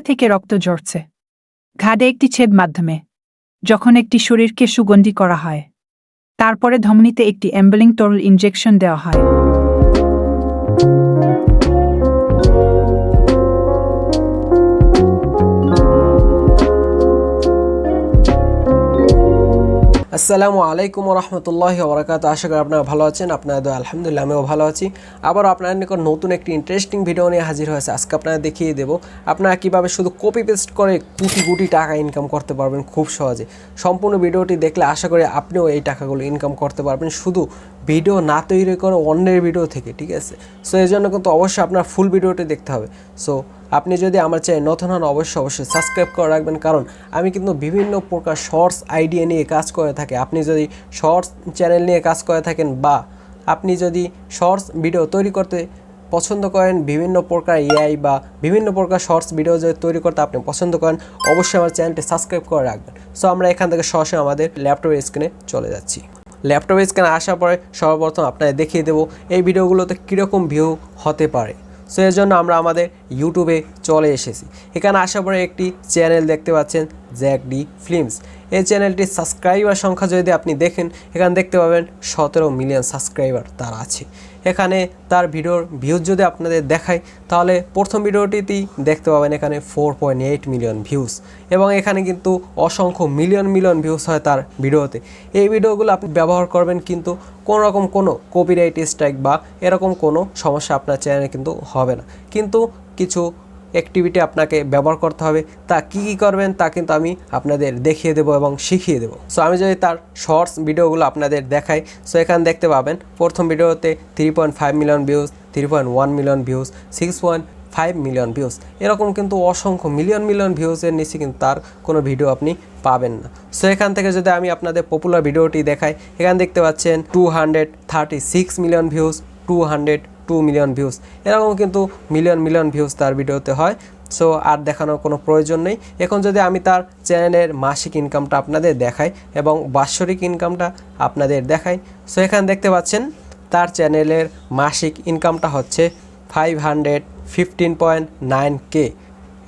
থেকে রক্ত ঝরছে। ঘাড়ে একটি ছেদ মাধ্যমে, যখন একটি শরীরকে সুগন্ধি করা হয়। তারপরে ধমনিতে একটি অ্যাম্বুলিং তরল ইনজেকশন দেওয়া হয়। আসসালামু আলাইকুম রহমতুল্লাহ ওবরাকাত আশা করি আপনারা ভালো আছেন, আপনাদের দোয়া, আলহামদুলিল্লাহ, আমিও ভালো আছি। আবার আপনার নিকট নতুন একটি ইন্টারেস্টিং ভিডিও নিয়ে হাজির হয়েছে। আজকে আপনারা দেখিয়ে দেব, আপনারা কীভাবে শুধু কপি পেস্ট করে কোটি কোটি টাকা ইনকাম করতে পারবেন খুব সহজে। সম্পূর্ণ ভিডিওটি দেখলে আশা করি আপনিও এই টাকাগুলো ইনকাম করতে পারবেন। শুধু ভিডিও না তৈরি করে অন্যের ভিডিও থেকে, ঠিক আছে? সো এই জন্য কিন্তু অবশ্যই আপনার ফুল ভিডিওটি দেখতে হবে। সো আপনি যদি আমার চ্যানেল নতুন হন, অবশ্যই অবশ্যই সাবস্ক্রাইব করে রাখবেন। কারণ আমি কিন্তু বিভিন্ন প্রকার শর্টস আইডিয়া নিয়ে কাজ করে থাকি। আপনি যদি শর্টস চ্যানেল নিয়ে কাজ করে থাকেন বা আপনি যদি শর্টস ভিডিও তৈরি করতে পছন্দ করেন, বিভিন্ন প্রকার এআই বা বিভিন্ন প্রকার শর্টস ভিডিও যদি তৈরি করতে আপনি পছন্দ করেন, অবশ্যই আমার চ্যানেলটি সাবস্ক্রাইব করে রাখবেন। সো আমরা এখান থেকে সরাসরি আমাদের ল্যাপটপের স্ক্রিনে চলে যাচ্ছি। ল্যাপটপের স্ক্রিনে আসার পরে সর্বপ্রথম আপনাদের দেখিয়ে দেবো এই ভিডিওগুলোতে কীরকম ভিউ হতে পারে। সো এর জন্য আমরা আমাদের ইউটিউবে চলে এসেছি। এখানে আসার পরে একটি চ্যানেল দেখতে পাচ্ছেন জ্যাক ডি ফিল্মস এই চ্যানেলটির সাবস্ক্রাইবার সংখ্যা যদি আপনি দেখেন, এখানে দেখতে পাবেন সতেরো মিলিয়ন সাবস্ক্রাইবার তার আছে। এখানে তার ভিডিওর ভিউজ যদি আপনাদের দেখাই তাহলে প্রথম ভিডিওটিতেই দেখতে পাবেন এখানে four point eight million views এবং এখানে কিন্তু অসংখ্য মিলিয়ন মিলিয়ন ভিউজ হয় তার ভিডিওতে। এই ভিডিওগুলো আপনি ব্যবহার করবেন কিন্তু কোনো রকম কোনো কপিরাইট স্ট্রাইক বা এরকম কোনো সমস্যা আপনার চ্যানেলে কিন্তু হবে না। কিন্তু কিছু অ্যাক্টিভিটি আপনাকে ব্যবহার করতে হবে। তা কী কী করবেন তা কিন্তু আমি আপনাদের দেখিয়ে দেবো এবং শিখিয়ে দেবো। সো আমি যদি তার শর্টস ভিডিওগুলো আপনাদের দেখাই সো এখানে দেখতে পাবেন, প্রথম ভিডিওতে three point five million views three point one million views six point five million views এরকম কিন্তু অসংখ্য মিলিয়ন মিলিয়ন ভিউজের নিচে কিন্তু তার কোনো ভিডিও আপনি পাবেন না। সো এখান থেকে যদি আমি আপনাদের পপুলার ভিডিওটি দেখাই, এখানে দেখতে পাচ্ছেন two hundred thirty six million views two hundred two million views এরকম কিন্তু মিলিয়ন মিলিয়ন ভিউজ তার ভিডিওতে হয়। সো আর দেখানোর কোনো প্রয়োজন নেই। এখন যদি আমি তার চ্যানেলের মাসিক ইনকামটা আপনাদের দেখাই এবং বাৎসরিক ইনকামটা আপনাদের দেখাই সো এখানে দেখতে পাচ্ছেন, তার চ্যানেলের মাসিক ইনকামটা হচ্ছে five hundred fifteen point nine K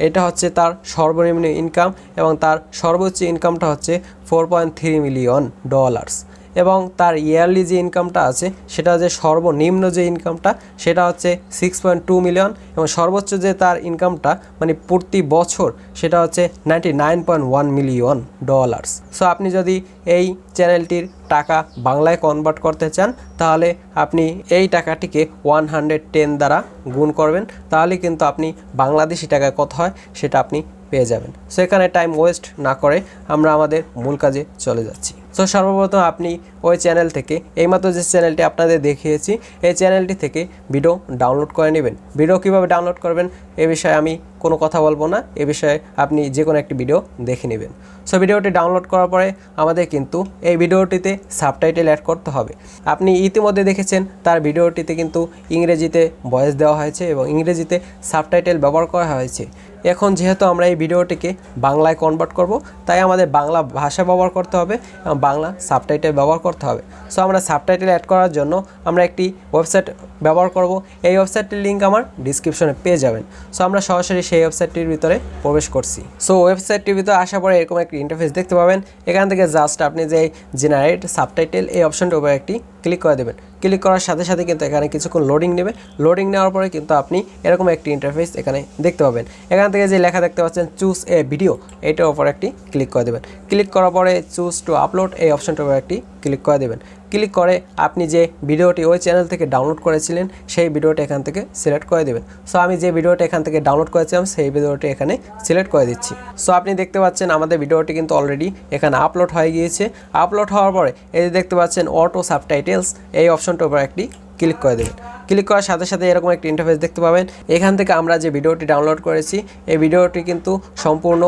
এটা হচ্ছে তার সর্বনিম্ন ইনকাম এবং তার সর্বোচ্চ ইনকামটা হচ্ছে four point three million dollars এবং তার ইয়ারলি যে ইনকামটা আছে, সেটা যে সর্বনিম্ন যে ইনকামটা সেটা হচ্ছে সিক্স পয়েন্ট টু মিলিয়ন এবং সর্বোচ্চ যে তার ইনকামটা মানে প্রতি বছর, সেটা হচ্ছে ninety nine point one million dollars so আপনি যদি এই চ্যানেলটির টাকা বাংলায় কনভার্ট করতে চান, তাহলে আপনি এই টাকাটিকে ওয়ান হান্ড্রেড টেন দ্বারা গুণ করবেন, তাহলে কিন্তু আপনি বাংলাদেশি টাকা কত হয়, সেটা আপনি পেয়ে যাবেন। সো এখানে টাইম ওয়েস্ট না করে আমরা আমাদের মূল কাজে চলে যাচ্ছি। সো সর্বপ্রথম আপনি ওই চ্যানেল থেকে, এইমাত্র যে চ্যানেলটি আপনাদের দেখিয়েছি, এই চ্যানেলটি থেকে ভিডিও ডাউনলোড করে নেবেন। ভিডিও কীভাবে ডাউনলোড করবেন, এ বিষয়ে আমি কোনো কথা বলব না, এ বিষয়ে আপনি যে কোনো একটি ভিডিও দেখে নেবেন। সো ভিডিওটি ডাউনলোড করার পরে আমাদের কিন্তু এই ভিডিওটিতে সাবটাইটেল অ্যাড করতে হবে। আপনি ইতিমধ্যে দেখেছেন তার ভিডিওটিতে কিন্তু ইংরেজিতে ভয়েস দেওয়া হয়েছে এবং ইংরেজিতে সাবটাইটেল ব্যবহার করা হয়েছে। এখন যেহেতু আমরা এই ভিডিওটিকে বাংলায় কনভার্ট করব, তাই আমাদের বাংলা ভাষা ব্যবহার করতে হবে এবং বাংলা সাবটাইটেল ব্যবহার করতে হবে। সো আমরা সাবটাইটেল অ্যাড করার জন্য আমরা একটি ওয়েবসাইট ব্যবহার করব। এই ওয়েবসাইটটির লিঙ্ক আমার ডিসক্রিপশনে পেয়ে যাবেন। সো আমরা সরাসরি সেই ওয়েবসাইটটির ভিতরে প্রবেশ করছি। সো ওয়েবসাইটটির ভিতরে আসার পরে এরকম একটি ইন্টারফেস দেখতে পাবেন। এখান থেকে জাস্ট আপনি যে জেনারেট সাবটাইটেল এই অপশনটার উপরে একটি ক্লিক করে দেবেন। ক্লিক করার সাথে সাথে কিন্তু এখানে কিছুক্ষণ লোডিং নেবে। লোডিং নেওয়ার পরে কিন্তু আপনি এরকম একটি ইন্টারফেস এখানে দেখতে পাবেন। এখান থেকে যে লেখা দেখতে পাচ্ছেন চুজ এ ভিডিও এটার উপর একটি ক্লিক করে দেবেন। ক্লিক করার পরে চুজ টু আপলোড এই অপশনটার উপর একটি ক্লিক করে দেবেন। ক্লিক করে আপনি যে ভিডিওটি ওই চ্যানেল থেকে ডাউনলোড করেছিলেন, সেই ভিডিওটি এখান থেকে সিলেক্ট করে দেবেন। সো আমি যে ভিডিওটি এখান থেকে ডাউনলোড করেছিলাম, সেই ভিডিওটি এখানে সিলেক্ট করে দিচ্ছি। সো আপনি দেখতে পাচ্ছেন আমাদের ভিডিওটি কিন্তু অলরেডি এখানে আপলোড হয়ে গিয়েছে। আপলোড হওয়ার পরে এই যে দেখতে পাচ্ছেন অটো সাবটাইটেলস এই অপশনটার উপর একটি ক্লিক করে দেবেন। ক্লিক করার সাথে সাথে এরকম একটি ইন্টারফেস দেখতে পাবেন। এখান থেকে আমরা যে ভিডিওটি ডাউনলোড করেছি, এই ভিডিওটি কিন্তু সম্পূর্ণ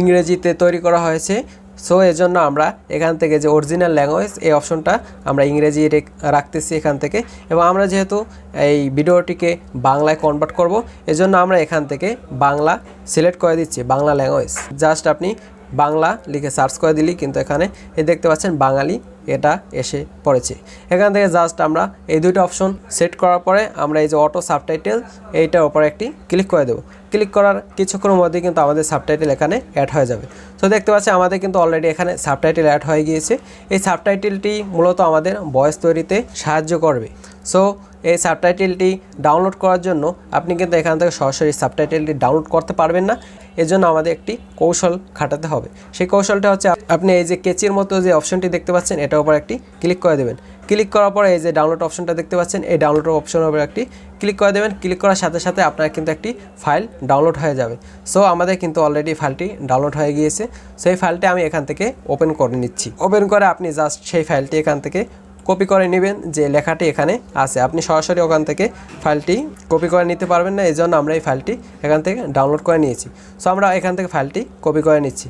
ইংরেজিতে তৈরি করা হয়েছে। সো এজন্য আমরা এখান থেকে যে অরিজিনাল ল্যাঙ্গুয়েজ এই অপশনটা আমরা ইংরেজি রাখতেছি এখান থেকে। এবং আমরা যেহেতু এই ভিডিওটিকে বাংলায় কনভার্ট করব, এজন্য আমরা এখান থেকে বাংলা সিলেক্ট করে দিচ্ছি, বাংলা ল্যাঙ্গুয়েজ জাস্ট আপনি বাংলা লিখে সার্চ করে দিলেই কিন্তু এখানে এই দেখতে পাচ্ছেন বাঙালি এটা এসে পড়েছে। এখান থেকে জাস্ট আমরা এই দুটো অপশন সেট করার পরে আমরা এই যে অটো সাবটাইটেল এইটার উপরে একটি ক্লিক করে দেবো। ক্লিক করার কিছুক্ষণের মধ্যে কিন্তু আমাদের সাবটাইটেল এখানে অ্যাড হয়ে যাবে। তো দেখতে পাচ্ছি আমাদের কিন্তু অলরেডি এখানে সাবটাইটেল অ্যাড হয়ে গিয়েছে। এই সাবটাইটেলটি মূলত আমাদের বয়স তৈরিতে সাহায্য করবে। সো এই সাবটাইটেলটি ডাউনলোড করার জন্য আপনি কিন্তু এখান থেকে সরাসরি সাবটাইটেলটি ডাউনলোড করতে পারবেন না। এজন্য আমাদের একটি কৌশল খাটাতে হবে। সেই কৌশলটা হচ্ছে আপনি এই যে কেচির মতো যে অপশনটি দেখতে পাচ্ছেন, এটার উপর একটি ক্লিক করে দেবেন। ক্লিক করার পরে এই যে ডাউনলোড অপশনটা দেখতে পাচ্ছেন, এই ডাউনলোড অপশনের উপর একটি ক্লিক করে দেবেন। ক্লিক করার সাথে সাথে আপনার কিন্তু একটি ফাইল ডাউনলোড হয়ে যাবে। সো আমাদের কিন্তু অলরেডি ফাইলটি ডাউনলোড হয়ে গিয়েছে। সেই ফাইলটি আমি এখান থেকে ওপেন করে নিচ্ছি। ওপেন করে আপনি জাস্ট সেই ফাইলটি এখান থেকে কপি করে নেবেন যে লেখাটি এখানে আছে। আপনি সরাসরি ওখান থেকে ফাইলটি কপি করে নিতে পারবেন না, এই জন্য আমরা এই ফাইলটি এখান থেকে ডাউনলোড করে নিয়েছি। সো আমরা এখান থেকে ফাইলটি কপি করে নিচ্ছি।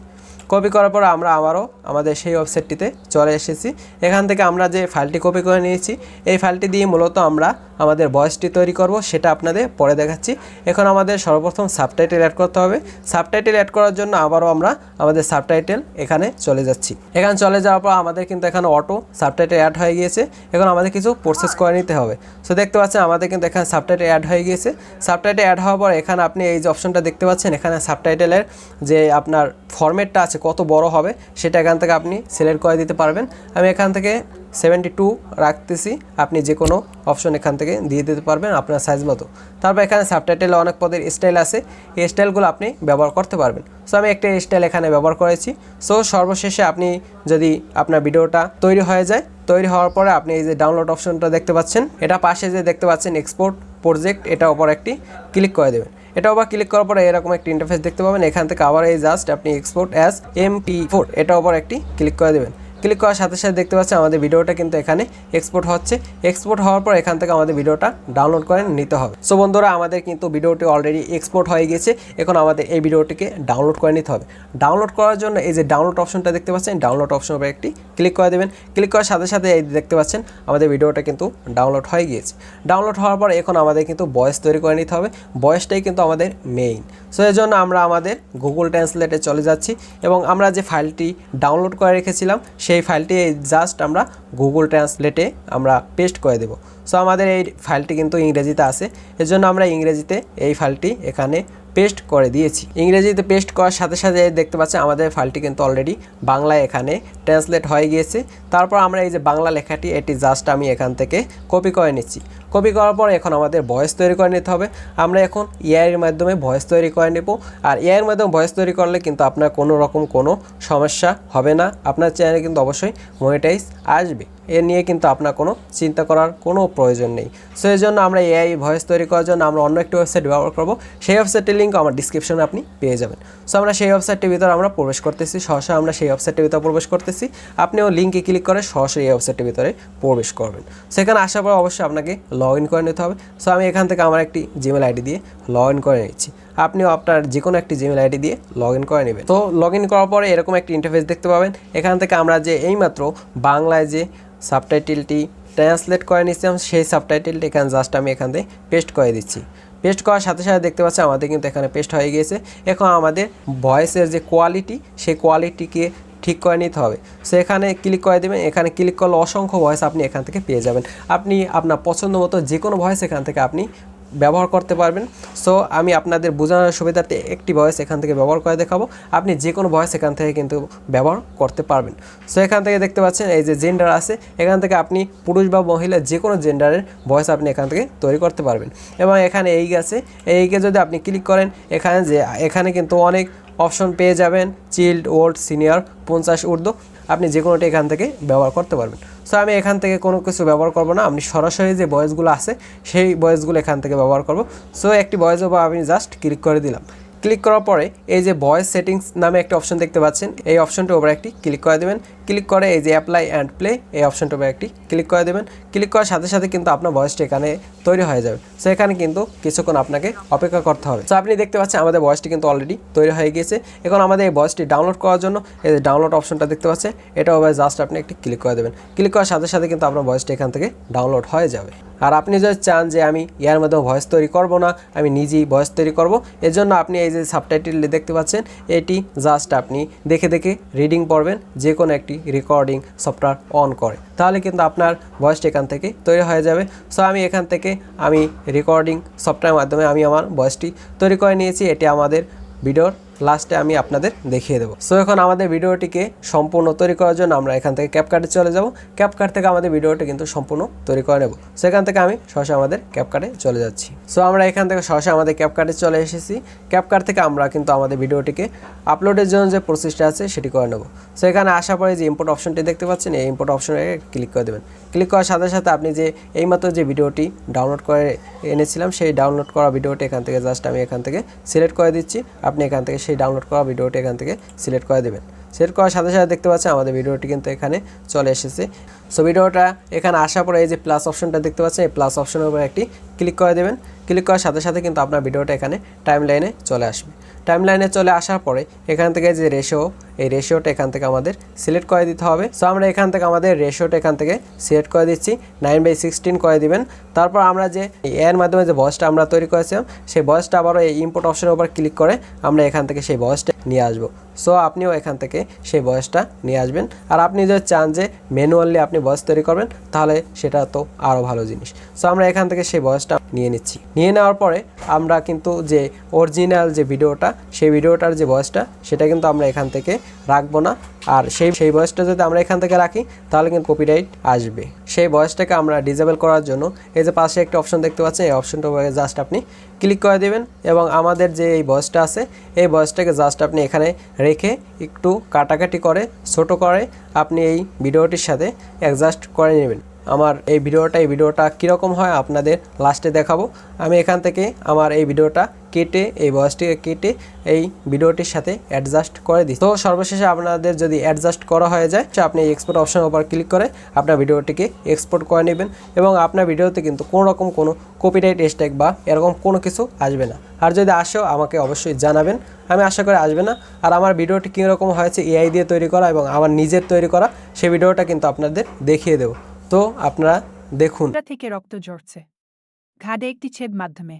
কপি করার পর আমরা আবারও আমাদের সেই ওয়েবসাইটটিতে চলে এসেছি। এখান থেকে আমরা যে ফাইলটি কপি করে নিয়েছি, এই ফাইলটি দিয়ে মূলত আমরা আমাদের ভয়েসটি তৈরি করব, সেটা আপনাদের পরে দেখাচ্ছি। এখন আমাদের সর্বপ্রথম সাবটাইটেল অ্যাড করতে হবে। সাবটাইটেল অ্যাড করার জন্য আবারও আমরা আমাদের সাবটাইটেল এখানে চলে যাচ্ছি। এখানে চলে যাওয়ার পর আমাদের কিন্তু এখানে অটো সাবটাইটেল অ্যাড হয়ে গিয়েছে। এখন আমাদের কিছু প্রসেস করে নিতে হবে। সো দেখতে পাচ্ছেন আমাদের কিন্তু এখানে সাবটাইটেল অ্যাড হয়ে গিয়েছে। সাবটাইটেল অ্যাড হওয়ার পর এখানে আপনি এই যে অপশনটা দেখতে পাচ্ছেন, এখানে সাবটাইটেলের যে আপনার ফরম্যাটটা আছে, কত বড় হবে, সেটা এখান থেকে আপনি সিলেক্ট করে দিতে পারবেন। আমি এখান থেকে সেভেন্টি টু রাখতেছি, আপনি যে কোনো অপশন এখান থেকে দিয়ে দিতে পারবেন আপনার সাইজ মতো। তারপর এখানে সাবটাইটেলে অনেক পদের স্টাইল আছে, এই স্টাইলগুলো আপনি ব্যবহার করতে পারবেন। সো আমি একটা স্টাইল এখানে ব্যবহার করেছি। সো সর্বশেষে আপনি যদি আপনার ভিডিওটা তৈরি হয়ে যায়, তৈরি হওয়ার পরে আপনি এই যে ডাউনলোড অপশনটা দেখতে পাচ্ছেন, এটা পাশে যে দেখতে পাচ্ছেন এক্সপোর্ট প্রজেক্ট এটা ওপর একটি ক্লিক করে দেবেন। এটা বা ক্লিক করার পরে এরকম একটি ইন্টারফেস দেখতে পাবেন। এখান থেকে আবার এই জাস্ট আপনি export as M P four এটা ওপর একটি ক্লিক করে দেবেন। ক্লিক করার সাথে সাথে দেখতে পাচ্ছেন আমাদের ভিডিওটা কিন্তু এখানে এক্সপোর্ট হচ্ছে। এক্সপোর্ট হওয়ার পর এখান থেকে আমাদের ভিডিওটা ডাউনলোড করে নিতে হবে। সো বন্ধুরা, আমাদের কিন্তু ভিডিওটি অলরেডি এক্সপোর্ট হয়ে গেছে। এখন আমাদের এই ভিডিওটিকে ডাউনলোড করে নিতে হবে। ডাউনলোড করার জন্য এই যে ডাউনলোড অপশনটা দেখতে পাচ্ছেন ডাউনলোড অপশন উপরে একটি ক্লিক করে দেবেন। ক্লিক করার সাথে সাথে এই দেখতে পাচ্ছেন, আমাদের ভিডিওটা কিন্তু ডাউনলোড হয়ে গিয়েছে। ডাউনলোড হওয়ার পর এখন আমাদের কিন্তু বয়স তৈরি করে নিতে হবে। বয়সটাই কিন্তু আমাদের মেইন সো এই জন্য আমরা আমাদের গুগল ট্রান্সলেটে চলে যাচ্ছি এবং আমরা যে ফাইলটি ডাউনলোড করে রেখেছিলাম সেই ফাইলটি জাস্ট আমরা গুগল ট্রান্সলেটে আমরা পেস্ট করে দেব। সো আমাদের এই ফাইলটি কিন্তু ইংরেজিতে আছে। এজন্য আমরা ইংরেজিতে এই ফাইলটি এখানে পেস্ট করে দিয়েছি। ইংরেজিতে পেস্ট করার সাথে সাথে দেখতে পাচ্ছি আমাদের ফাইলটি কিন্তু অলরেডি বাংলায় এখানে ট্রান্সলেট হয়ে গিয়েছে। তারপর আমরা এই যে বাংলা লেখাটি, এটি জাস্ট আমি এখান থেকে কপি করে নিচ্ছি। কপি করার পর এখন আমাদের ভয়েস তৈরি করে নিতে হবে। আমরা এখন এআইয়ের মাধ্যমে ভয়েস তৈরি করে নেব। আর এআইয়ের মাধ্যমে ভয়েস তৈরি করলে কিন্তু আপনার কোনো রকম কোনো সমস্যা হবে না। আপনার চ্যানেলে কিন্তু অবশ্যই মনিটাইজ আসবে। এ নিয়ে কিন্তু আপনার কোনো চিন্তা করার কোনো প্রয়োজন নেই। সো এই জন্য আমরা এআই ভয়েস তৈরি করার জন্য আমরা অন্য একটি ওয়েবসাইট ব্যবহার করব। সেই ওয়েবসাইটের লিঙ্ক আমার ডিসক্রিপশনে আপনি পেয়ে যাবেন। সো আমরা সেই ওয়েবসাইটটির ভিতরে আমরা প্রবেশ করতেছি। সহসা আমরা সেই ওয়েবসাইটের ভিতরে প্রবেশ করতেছি। আপনিও লিঙ্কে ক্লিক করে সরাসরি এই ওয়েবসাইটের ভিতরে প্রবেশ করবেন। সেখানে আসার পর অবশ্যই আপনাকে লগ ইন করে নিতে হবে। সো আমি এখান থেকে আমার একটি জিমেল আইডি দিয়ে লগ ইন করে নিচ্ছি। আপনিও আপনার যে কোনো একটি জিমেল আইডি দিয়ে লগ ইন করে নেবেন। তো লগ ইন করার পরে এরকম একটি ইন্টারফেস দেখতে পাবেন। এখান থেকে আমরা যে এইমাত্র বাংলায় যে সাবটাইটেলটি ট্রান্সলেট করে নিচ্ছিলাম সেই সাবটাইটেলটি এখানে জাস্ট আমি এখান থেকে পেস্ট করে দিচ্ছি। পেস্ট করার সাথে সাথে দেখতে পাচ্ছি আমাদের কিন্তু এখানে পেস্ট হয়ে গিয়েছে। এখন আমাদের ভয়েসের যে কোয়ালিটি সেই কোয়ালিটিকে ঠিক করে নিতে হবে। সো এখানে ক্লিক করে দেবেন। এখানে ক্লিক করলে অসংখ্য ভয়েস আপনি এখান থেকে পেয়ে যাবেন। আপনি আপনার পছন্দ মতো যে কোনো ভয়েস এখান থেকে আপনি ব্যবহার করতে পারবেন। সো আমি আপনাদের বোঝানোর সুবিধার্থে একটি ভয়েস এখান থেকে ব্যবহার করে দেখাবো। আপনি যে কোনো ভয়েস এখান থেকে কিন্তু ব্যবহার করতে পারবেন। সো এখান থেকে দেখতে পাচ্ছেন, এই যে জেন্ডার আছে, এখান থেকে আপনি পুরুষ বা মহিলা যে কোনো জেন্ডারের ভয়েস আপনি এখান থেকে তৈরি করতে পারবেন। এবং এখানে এই আছে, এইকে যদি আপনি ক্লিক করেন, এখানে যে, এখানে কিন্তু অনেক অপশন পেয়ে যাবেন চিল্ড ওল্ড সিনিয়র পঞ্চাশ উর্দু আপনি যে কোনোটি এখান থেকে ব্যবহার করতে পারবেন। সো আমি এখান থেকে কোনো কিছু ব্যবহার করব না। আপনি সরাসরি যে বয়েসগুলো আছে, সেই বয়েসগুলো এখান থেকে ব্যবহার করব। সো একটি বয়েস ওপর আমি জাস্ট ক্লিক করে দিলাম। ক্লিক করার পরে এই যে বয়েস সেটিংস নামে একটি অপশন দেখতে পাচ্ছেন। এই অপশনটির উপরে একটি ক্লিক করে দেবেন। ক্লিক করে এই যে অ্যাপ্লাই অ্যান্ড প্লে এই অপশনটার উপরে একটি ক্লিক করে দেবেন। ক্লিক করার সাথে সাথে কিন্তু আপনার ভয়েসটা এখানে তৈরি হয়ে যাবে। সো এখানে কিন্তু কিছুক্ষণ আপনাকে অপেক্ষা করতে হবে। সো আপনি দেখতে পাচ্ছেন আমাদের ভয়েসটি কিন্তু অলরেডি তৈরি হয়ে গিয়েছে। এখন আমাদের এই ভয়েসটি ডাউনলোড করার জন্য এই যে ডাউনলোড অপশনটা দেখতে পাচ্ছেন এটা ওভাবে জাস্ট আপনি একটি ক্লিক করে দেবেন। ক্লিক করার সাথে সাথে কিন্তু আপনার ভয়েসটি এখান থেকে ডাউনলোড হয়ে যাবে। আর আপনি যদি চান যে আমি ইয়ার মধ্যে ভয়েস তৈরি করব না, আমি নিজেই ভয়েস তৈরি করব এর জন্য আপনি এই যে সাবটাইটেল দেখতে পাচ্ছেন, এটি জাস্ট আপনি দেখে দেখে রিডিং পড়বেন যে কোনো একটি রেকর্ডিং সফটওয়্যার অন করে। তাহলে কিন্তু আপনার ভয়েসটা এখান থেকে তৈরি হয়ে যাবে। সো আমি এখান থেকে আমি রেকর্ডিং সফটওয়্যারের মাধ্যমে আমি আমার ভয়েসটি তৈরি করে নিয়েছি। এটি আমাদের ভিডিওর লাস্টে আমি আপনাদের দেখিয়ে দেবো। সো এখন আমাদের ভিডিওটিকে সম্পূর্ণ তৈরি করার জন্য আমরা এখান থেকে ক্যাপকার্টে চলে যাব। ক্যাপকার্ট থেকে আমাদের ভিডিওটি কিন্তু সম্পূর্ণ তৈরি করে নেব। সেখান থেকে আমি সরাসরি আমাদের ক্যাপকার্টে চলে যাচ্ছি। সো আমরা এখান থেকে সরাসরি আমাদের ক্যাপকার্টে চলে এসেছি। ক্যাপকার্ট থেকে আমরা কিন্তু আমাদের ভিডিওটিকে আপলোডের জন্য যে প্রসেসটা আছে, সেটি করে নেব। সো এখানে আসার পরে যে ইম্পোর্ট অপশনটি দেখতে পাচ্ছেন, এই ইম্পোর্ট অপশনে ক্লিক করে দেবেন। ক্লিক করার সাথে সাথে আপনি যে এইমাত্র যে ভিডিওটি ডাউনলোড করে এনেছিলাম, সেই ডাউনলোড করা ভিডিওটি এখান থেকে জাস্ট আমি এখান থেকে সিলেক্ট করে দিচ্ছি। আপনি এখান থেকে সেই ডাউনলোড করা ভিডিওটি এখান থেকে সিলেক্ট করে দেবেন। সিলেক্ট করার সাথে সাথে দেখতে পাচ্ছেন আমাদের ভিডিওটি কিন্তু এখানে চলে এসেছে। সো ভিডিওটা এখানে আসার পরে এই যে প্লাস অপশনটা দেখতে পাচ্ছেন, এই প্লাস অপশনের উপর একটি ক্লিক করে দেবেন। ক্লিক করার সাথে সাথে কিন্তু আপনার ভিডিওটা এখানে টাইম লাইনে চলে আসবে। টাইম লাইনে চলে আসার পরে এখান থেকে যে রেশিও এই রেশিওটা এখান থেকে আমাদের সিলেক্ট করে দিতে হবে। সো আমরা এখান থেকে আমাদের রেশিওটা এখান থেকে সিলেক্ট করে দিচ্ছি নাইন বাই সিক্সটিন করে দিবেন। তারপর আমরা যে, এর মাধ্যমে যে ভয়েসটা আমরা তৈরি করেছিলাম, সেই ভয়েসটা আবারও এই ইম্পোর্ট অপশনের উপর ক্লিক করে আমরা এখান থেকে সেই ভয়েসটা নিয়ে আসব। সো আপনিও এখান থেকে সেই ভয়েসটা নিয়ে আসবেন। আর আপনি যদি চান যে ম্যানুয়ালি আপনি ভয়েস তৈরি করবেন, তাহলে সেটা তো আরও ভালো জিনিস। সো আমরা এখান থেকে সেই বয়সটা নিয়ে নিচ্ছি। নিয়ে নেওয়ার পরে আমরা কিন্তু যে অরিজিনাল যে ভিডিওটা, সেই ভিডিওটার যে বয়সটা, সেটা কিন্তু আমরা এখান থেকে রাখব না। আর সেই সেই বয়সটা যদি আমরা এখান থেকে রাখি, তাহলে কিন্তু কপিরাইট আসবে। সেই ভয়েসটাকে আমরা ডিজেবল করার জন্য এই যে পাশে একটা অপশন দেখতে পাচ্ছেন, এই অপশনটা জাস্ট আপনি ক্লিক করে দেবেন এবং আমাদের যে এই ভয়েসটা আছে, এই ভয়েসটাকে জাস্ট আপনি এখানে রেখে একটু কাটাকাটি করে, ছোট করে আপনি এই ভিডিওটির সাথে অ্যাডজাস্ট করে নেবেন। আমার এই ভিডিওটা এই ভিডিওটা কীরকম হয় আপনাদের লাস্টে দেখাবো। আমি এখান থেকে আমার এই ভিডিওটা কেটে, এই বয়সটিকে কেটে এই ভিডিওটির সাথে অ্যাডজাস্ট করে দিই তো সর্বশেষে আপনাদের যদি অ্যাডজাস্ট করা হয়ে যায় আপনি এক্সপোর্ট অপশানের উপর ক্লিক করে আপনার ভিডিওটিকে এক্সপোর্ট করে নেবেন এবং আপনার ভিডিওতে কিন্তু কোনো রকম কোনো কপিরাইট স্ট্যাক বা এরকম কোনো কিছু আসবে না। আর যদি আসেও আমাকে অবশ্যই জানাবেন। আমি আশা করি আসবে না। আর আমার ভিডিওটি কীরকম হয়েছে, এআই দিয়ে তৈরি করা এবং আমার নিজের তৈরি করা সেই ভিডিওটা কিন্তু আপনাদের দেখিয়ে দেবো। তো আপনারা দেখুন। থেকে রক্ত ঝরছে? ঘাড়ে একটি ছেদ মাধ্যমে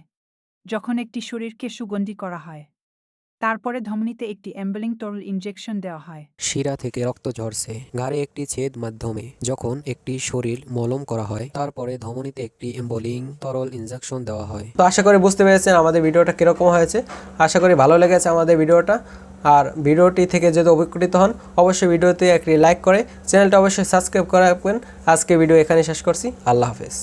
যখন একটি শরীরকে সুগন্ধি করা হয়। তারপরে ধমনীতে একটি অ্যাম্বুলিং তরল ইনজেকশন দেওয়া হয়। শিরা থেকে রক্ত ঝরছে ঘাড়ে একটি ছেদ মাধ্যমে যখন একটি শরীর মলম করা হয় তারপরে ধমনীতে একটি এম্বলিং তরল ইনজেকশন দেওয়া হয়। তো আশা করি বুঝতে পেরেছেন আমাদের ভিডিওটা কীরকম হয়েছে। আশা করি ভালো লেগেছে আমাদের ভিডিওটা। আর ভিডিওটি থেকে যদি উপকৃত হন, অবশ্যই ভিডিওতে একটি লাইক করে চ্যানেলটা অবশ্যই সাবস্ক্রাইব করে রাখবেন। আজকে ভিডিও এখানে শেষ করছি। আল্লাহ হাফেজ।